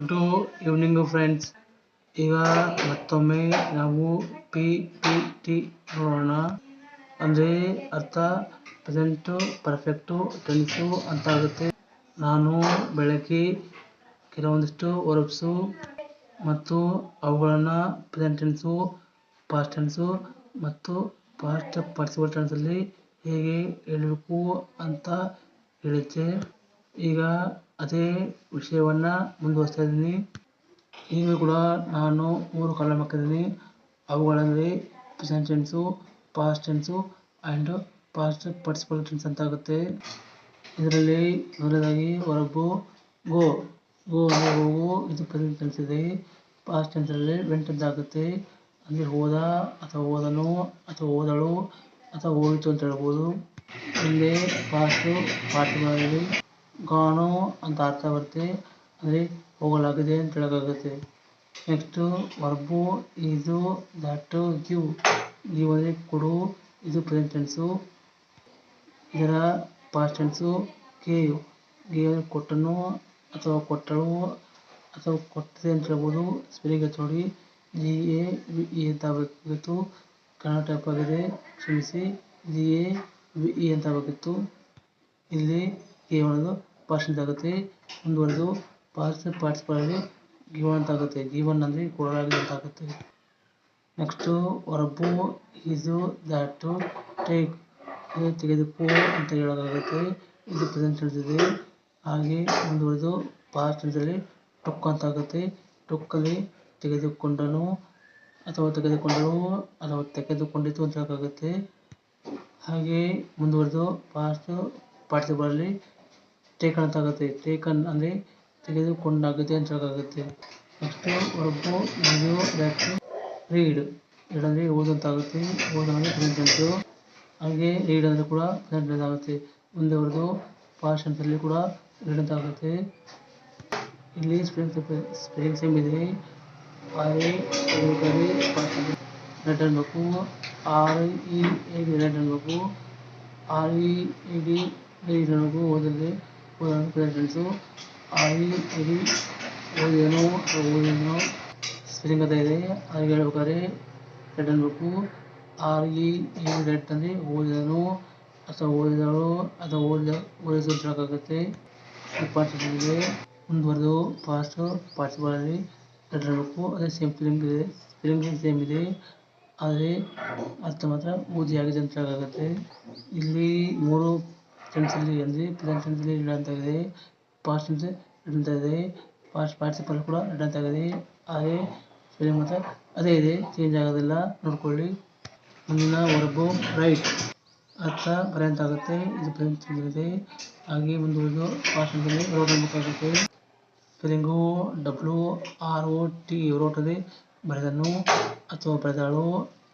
To evening friends ಈಗ ಮತ್ತೊಮ್ಮೆ ನಾವು ಪಿ ಪಿ ಟಿ ನೋಡೋಣ. ಅಂದರೆ ಅರ್ಥ, ಪ್ರೆಸೆಂಟು, ಪರ್ಫೆಕ್ಟು, ಟೆನ್ಸು ಅಂತ ಆಗುತ್ತೆ ನಾನು ಬೆಳಗ್ಗೆ ಕೆಲವೊಂದಿಷ್ಟು ವರ್ಬ್ಸು ಮತ್ತು ಅವುಗಳನ್ನು ಪ್ರೆಸೆಂಟ್ ಟೆನ್ಸು, ಪಾಸ್ಟ್ ಟೆನ್ಸು ಮತ್ತು ಪಾಸ್ಟ್ ಪಾರ್ಟಿಸಿಪಲ್ ಟೆನ್ಸಲ್ಲಿ ಹೇಗೆ ಹೇಳಬೇಕು ಅಂತ ಹೇಳಿದ್ದೆ. ಈಗ ಅದೇ ವಿಷಯವನ್ನು ಮುಂದುವರಿಸ್ತಾ ಇದ್ದೀನಿ ಈಗ ಕೂಡ ನಾನು ಮೂರು ಕಾಲಮ್ ಹಾಕಿದ್ದೀನಿ. ಅವುಗಳಲ್ಲಿ present tense past tense and past participle tense ಅಂತ ಆಗುತ್ತೆ. ಇದರಲ್ಲಿ ಮೊದಲನೇದಾಗಿ ಹೊರಬು ಗೋ. ಗೋ ಅಂದರೆ ಹೋಗು, ಇದು ಪ್ರೆಸೆಂಟ್ ಟೆನ್ಸ್ ಇದೆ. ಪಾಸ್ಟ್ ಟೆನ್ಸಲ್ಲಿ ವೆಂಟ್ ಅಂತ ಆಗುತ್ತೆ. ಅಂದರೆ ಹೋದ, ಅಥವಾ ಹೋದನು, ಅಥವಾ ಹೋದಳು, ಅಥವಾ ಹೋಯಿತು ಅಂತ ಹೇಳ್ಬೋದು. ಇಲ್ಲಿ ಪಾಸ್ಟು ಪಾರ್ಟಿಗಳಲ್ಲಿ ಗಾನು ಅಂತ ಅರ್ಥ ಬರುತ್ತೆ. ಅಂದರೆ ಹೋಗಲಾಗಿದೆ ಅಂತ ಹೇಳೋಕ್ಕಾಗುತ್ತೆ. ನೆಕ್ಸ್ಟು ವರ್ಬು ಇದು ದಟ್ ಗಿವ್ ಗಿವ್ ಅಂದರೆ ಕೊಡು ಇದು ಪ್ರೆಸೆಂಟ್ ಟೆನ್ಸು ಇದರ ಪಾಸ್ಟ್ ಟೆನ್ಸು ಗೇವ್ ಗೇವ್ ಕೊಟ್ಟನು ಅಥವಾ ಕೊಟ್ಟಳು ಅಥವಾ ಕೊಟ್ಟಿದೆ ಅಂತ ಹೇಳ್ಬೋದು. ಸ್ಪೆಲ್ಲಿಂಗ್ ನೋಡಿ. ಜಿ, ಎ, ವಿ, ಇ ಅಂತ ಆಗಬೇಕಿತ್ತು ಕನ್ನಡ ಟೈಪ್ ಆಗಿದೆ. ಕ್ಷಮಿಸಿ. ಜಿ, ಎ, ವಿ, ಇ ಅಂತ ಬೇಕಿತ್ತು ಇಲ್ಲಿ ಗೇವ್ ಆಗುತ್ತೆ ಮುಂದುವರೆದು ಪಾಸ್ಟ್ ಪಾರ್ಟಿಸಿಪಲಲ್ಲಿ ಗಿವನ್ ಅಂತ ಆಗುತ್ತೆ ಗಿವನ್ ಅಂದರೆ ಕೊಡಲಾಗಿದೆ ಅಂತ ಆಗುತ್ತೆ ನೆಕ್ಸ್ಟು ವರ್ಬು ಇದು ದಟ್ ಟೇಕ್ ಇದು ತೆಗೆದುಕೋ ಅಂತ ಹೇಳೋಕ್ಕಾಗುತ್ತೆ ಇದು ಪ್ರೆಸೆಂಟ್ ಇದೆ ಹಾಗೆ ಮುಂದುವರೆದು ಪಾಸ್ಟ್ ಟೊಕ್ ಅಂತ ಆಗುತ್ತೆ ಟೊಕ್ಕಲ್ಲಿ ತೆಗೆದುಕೊಂಡನು ಅಥವಾ ತೆಗೆದುಕೊಂಡಳು ಅಥವಾ ತೆಗೆದುಕೊಂಡಿತು ಅಂತ ಹೇಳೋಕ್ಕಾಗುತ್ತೆ. ಹಾಗೆ ಮುಂದುವರೆದು ಪಾಸ್ಟ್ ಪಾರ್ಟಿಸಿಪಲಲ್ಲಿ ಟೇಕನ್ ಅಂತ ಆಗುತ್ತೆ ಟೇಕನ್ ಅಂದರೆ ತೆಗೆದುಕೊಂಡಾಗುತ್ತೆ ಅಂತ ಹೇಳೋಕ್ಕಾಗುತ್ತೆ ನೆಕ್ಸ್ಟು ವರ್ಬು ಇದು ದ್ಯಾಟು ರೀಡ್ ರೀಡ್ ಅಂದರೆ ಓದು ಅಂತ ಆಗುತ್ತೆ ಓದು ಅಂದರೆ ಪ್ರೆಸೆಂಟ್ ಹಾಗೆ ರೀಡ್ ಅಂದರೆ ಕೂಡ ಪ್ರೆಸೆಂಟ್ ಆಗುತ್ತೆ ಮುಂದುವರೆದು ಪಾಸ್ಟ್ ಟೆನ್ಸಲ್ಲಿ ಕೂಡ ರೀಡ್ ಅಂತ ಆಗುತ್ತೆ ಇಲ್ಲಿ ಸ್ಪೆಲ್ಲಿಂಗ್ ಸ್ಪೆಲ್ಲಿಂಗ್ ಸೇಮ್ ಇದೆ ಆರ್ ಕರಿ ರೆಡ್ ಅನ್ಬೇಕು ಆರ್ ಇ ರೆಡ್ ಅನ್ಬೇಕು ಆರ್ ಇ ಡಿ ರೆಡ್ ಅನ್ಬೇಕು ಓದಲ್ಲಿ ಓದೋದು ಐ ಡಿ ಓದಿದನು ಅಥವಾ ಸ್ಪೆಲ್ಲಿಂಗ್ ಅಂತ ಇದೆ ಅವ್ರಿಗೆ ಹೇಳ್ಬೇಕಾದ್ರೆ ರೆಡ್ ಅನ್ಬೇಕು ಆರ್ ಇ ಎ ರೆಡ್ ಅಂದರೆ ಓದಿದನು ಅಥವಾ ಓದಿದಳು ಅಥವಾ ಓದಿದ ಹೇಳೋಕ್ಕಾಗುತ್ತೆ. ಪಾಸ್ಟ್ ಇದೆ ಮುಂದುವರೆದು ಫಾಸ್ಟ್ ಪಾರ್ಟಿಸಿಪಲಲ್ಲಿ ರೆಡ್ ಅನ್ಬೇಕು ಅದೇ ಸೇಮ್ ಫಿಲಿಂಗ್ ಇದೆ ಫಿಲಿಂಗ್ ಸೇಮ್ ಇದೆ. ಆದರೆ ಅರ್ಥ ಮಾತ್ರ ಓದಿ ಆಗಿದೆ ಅಂತ ಆಗುತ್ತೆ ಇಲ್ಲಿ ಮೂರು ಟೆನ್ಸಲ್ಲಿ ಅಂದರೆ ಪ್ರೆಸೆಂಟ್ ಟೆನ್ಸಲ್ಲಿ ರೆಡ್ ಅಂತ ಇದೆ ಪಾಸ್ಟ್ ಅಂತ ಇದೆ ಪಾಸ್ಟ್ ಪಾರ್ಟಿಸಿಪಲ್ ಕೂಡ ಅಂತ ಆಗಿದೆ ಹಾಗೆ ಸ್ಪೆಲ್ಲಿಂಗ್ ಮಾತ್ರ ಅದೇ ಇದೆ. ಚೇಂಜ್ ಆಗೋದಿಲ್ಲ. ನೋಡ್ಕೊಳ್ಳಿ. ಮುಂದಿನ ವರ್ಬು ರೈಟ್ ಅರ್ಥ ಅಂತ ಆಗುತ್ತೆ. ಇದು ಪ್ರೆಸೆಂಟ್ ಇದೆ ಹಾಗೆ ಮುಂದುವರೆದು past wrote ಅನ್ಬೇಕಾಗುತ್ತೆ spelling W R O T ರೋಟದೆ ಇದೆ ಬರೆದನು ಅಥವಾ ಬರೆದಾಳು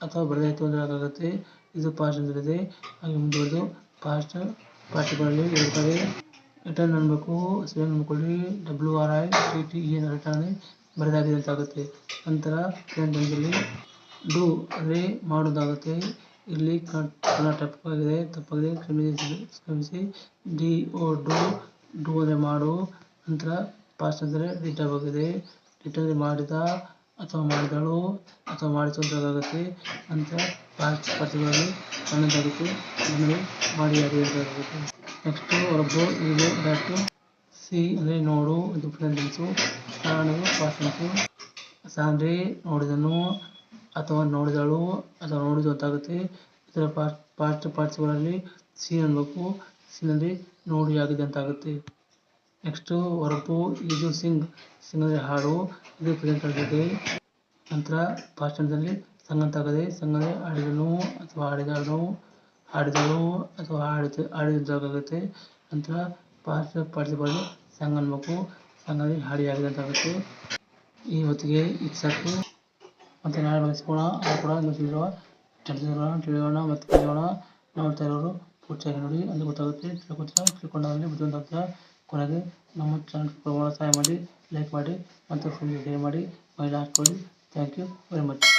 ಅಥವಾ ಬರೆದಾಯಿತು ಅಂತ ಹೇಳೋಕ್ಕಾಗುತ್ತೆ ಇದು ಪಾಸ್ಟ್ ಇದೆ ಹಾಗೆ ಮುಂದುವರೆದು ಪಾಸ್ಟ್ ಪಾರ್ಟಿಸಿಪಲಲ್ಲಿ ಹೇಳ್ತಾರೆ ರಿಟರ್ನ್ ಅನ್ಬೇಕು ಸ್ಪೆಲ್ಲಿಂಗ್ ಅನ್ಕೊಳ್ಳಿ W R I T T E written ಬರೆದಾಗಿದೆ ಅಂತ ಆಗುತ್ತೆ ನಂತರ ಟೆನ್ಸಲ್ಲಿ ಡೂ ಅಂದರೆ ಮಾಡೋದಾಗುತ್ತೆ ಇಲ್ಲಿ ಕನ್ನಡ ತಪ್ಪಾಗಿದೆ. ತಪ್ಪಾಗಿದೆ ಕ್ಷಮಿಸಿ ಕ್ಷಮಿಸಿ. ಡಿ ಓ ಡು, ಡೂ ಅಂದರೆ ಮಾಡು. ನಂತರ ಪಾಸ್ಟ್ ಅಂದರೆ ರಿಟರ್ನ್ ಆಗಿದೆ ರಿಟರ್ನ್ ಮಾಡಿದ ಅಥವಾ ಮಾಡಿದಳು ಅಥವಾ ಹೇಳೋಕ್ಕಾಗುತ್ತೆ ನಂತರ ಪಾಸ್ಟ್ ಮಾಡಿದ್ದಾಗುತ್ತೆ ಅಂದರೆ ಮಾಡಿ ಅಂತ ಹೇಳೋಕ್ಕಾಗುತ್ತೆ ನೆಕ್ಸ್ಟು ರಬ್ಬು ಇದು ಬ್ಯಾಟು ಸಿ ಅಂದರೆ ನೋಡು, ಇದು ಫ್ರೆಂಡ್ಸ್ ಟೆನ್ಸು ಸಾ ಸಾಂಡ್ರಿ ನೋಡಿದನು ಅಥವಾ ನೋಡಿದಳು, ಅಥವಾ ನೋಡಿದ್ದು ಗೊತ್ತಾಗುತ್ತೆ. ಇದರ ಪಾಸ್ಟ್ ಪಾಸ್ಟ್ ಪಾರ್ಟಿಸಿಪಲಲ್ಲಿ ಸಿ ಅನ್ಬೇಕು ಸಿ ನೋಡಿ ಆಗಿದೆ ಅಂತ ಆಗುತ್ತೆ. ನೆಕ್ಸ್ಟು ಹೊರಪು ಇದು ಸಿಂಗ್ ಸಿಂಗ್ ಅಂದರೆ ಹಾಡು. ಇದು ಪ್ರೆಸೆಂಟ್ ಆಗಿದೆ. ನಂತರ ಪಾಸ್ಟ್ ಟೆನ್ಸಲ್ಲಿ ಸಂಗ್ ಅಂತ ಆಗಿದೆ. ಸಂಗ್ ಅಂದರೆ ಆಡಿದನು ಅಥವಾ ಆಡಿದಳು ಹಾಡಿದಳು ಅಥವಾ ಆಡಿದ ಆಡಿದಂತಾಗುತ್ತೆ ನಂತರ ಪಾಸ್ಟ್ ಪಾರ್ಟಿಸಿಪಲ್ ಸಂಗ್ ಅನ್ಬೇಕು ಸಂಘದಲ್ಲಿ ಹಾಡಿ ಆಗಿದೆ ಅಂತ ಆಗುತ್ತೆ ಈ ಹೊತ್ತಿಗೆ ಇದು ಸಾಕು ಮತ್ತು ನಾಳೆ ಬಳಸ್ಕೊಳ್ಳೋಣ ಅದು ಕೂಡ ತಿಳಿದಿರುವ ತಿಳಿದಿರೋಣ ತಿಳಿಯೋಣ ಮತ್ತು ಕಲಿಯೋಣ ನೋಡ್ತಾ ಇರೋರು ಪೂರ್ತಿಯಾಗಿ ನೋಡಿ ಅಲ್ಲಿ ಗೊತ್ತಾಗುತ್ತೆ. ತಿಳ್ಕೊತಾ ತಿಳ್ಕೊಂಡಾಗಲೇ ಬುದ್ಧಿವಂತ ಕೊನೆಗೆ ನಮ್ಮ ಚಾನಲ್ ಸಹಾಯ ಮಾಡಿ ಲೈಕ್ ಮಾಡಿ ಮತ್ತು ಫುಲ್ ಶೇರ್ ಮಾಡಿ ಮೈ ಲಾಸ್ಟ್ ಕೊಡಿ ಥ್ಯಾಂಕ್ ಯು ವೆರಿ ಮಚ್